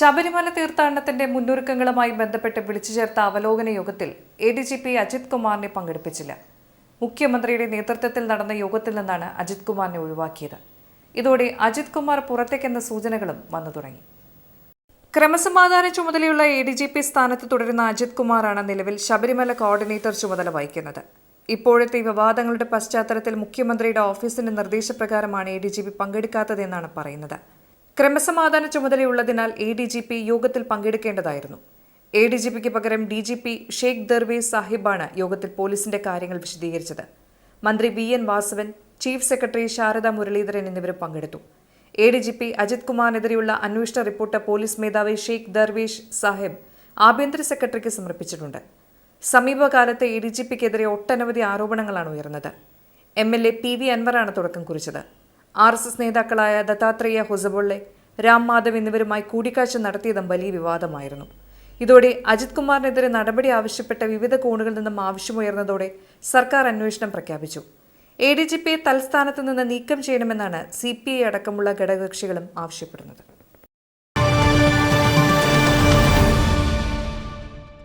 ശബരിമല തീർത്ഥാടനത്തിന്റെ മുന്നൊരുക്കങ്ങളുമായി ബന്ധപ്പെട്ട് വിളിച്ചു ചേർത്ത അവലോകന യോഗത്തിൽ A D G P Ajith കുമാറിനെ പങ്കെടുപ്പിച്ചില്ല. മുഖ്യമന്ത്രിയുടെ നേതൃത്വത്തിൽ നടന്ന യോഗത്തിൽ നിന്നാണ് അജിത് കുമാറിനെ ഒഴിവാക്കിയത്. ഇതോടെ അജിത് കുമാർ പുറത്തേക്കെന്ന സൂചനകളും വന്നു തുടങ്ങി. ക്രമസമാധാന ചുമതലയുള്ള എ ഡി ജി പി സ്ഥാനത്ത് തുടരുന്ന അജിത് കുമാറാണ് നിലവിൽ ശബരിമല കോർഡിനേറ്റർ ചുമതല വഹിക്കുന്നത്. ഇപ്പോഴത്തെ വിവാദങ്ങളുടെ പശ്ചാത്തലത്തിൽ മുഖ്യമന്ത്രിയുടെ ഓഫീസിന്റെ നിർദ്ദേശപ്രകാരമാണ് എ ഡി ജി പി പങ്കെടുക്കാത്തതെന്നാണ് പറയുന്നത്. ക്രമസമാധാന ചുമതലയുള്ളതിനാൽ എ ഡി ജി പി യോഗത്തിൽ പങ്കെടുക്കേണ്ടതായിരുന്നു. എ ഡി ജി പിക്ക് പകരം D G P Sheikh Darvesh സാഹിബാണ് യോഗത്തിൽ പോലീസിന്റെ കാര്യങ്ങൾ വിശദീകരിച്ചത്. മന്ത്രി V N Vasavan chief secretary Sarada Muraleedharan എന്നിവരും പങ്കെടുത്തു. A D G P Ajith കുമാറിനെതിരെയുള്ള അന്വേഷണ റിപ്പോർട്ട് പോലീസ് മേധാവി ഷെയ്ഖ് ദർവേഷ് സാഹിബ് ആഭ്യന്തര സെക്രട്ടറിക്ക് സമർപ്പിച്ചിട്ടുണ്ട്. സമീപകാലത്ത് എ ഡി ജി പിക്കെതിരെ ഒട്ടനവധി ആരോപണങ്ങളാണ് ഉയർന്നത്. M L A P V അൻവറാണ് തുടക്കം കുറിച്ചത്. ആർ എസ് എസ് നേതാക്കളായ ദത്താത്രേയ ഹുസബുള്ളെ രാം മാധവ് എന്നിവരുമായി കൂടിക്കാഴ്ച നടത്തിയതും വലിയ വിവാദമായിരുന്നു. ഇതോടെ അജിത് കുമാറിനെതിരെ നടപടി ആവശ്യപ്പെട്ട വിവിധ കോണുകളിൽ നിന്നും ആവശ്യമുയർന്നതോടെ സർക്കാർ അന്വേഷണം പ്രഖ്യാപിച്ചു. എ ഡി ജി പിയെ തൽസ്ഥാനത്ത് നിന്ന് നീക്കം ചെയ്യണമെന്നാണ് സി പി ഐ അടക്കമുള്ള ഘടകകക്ഷികളും ആവശ്യപ്പെടുന്നത്.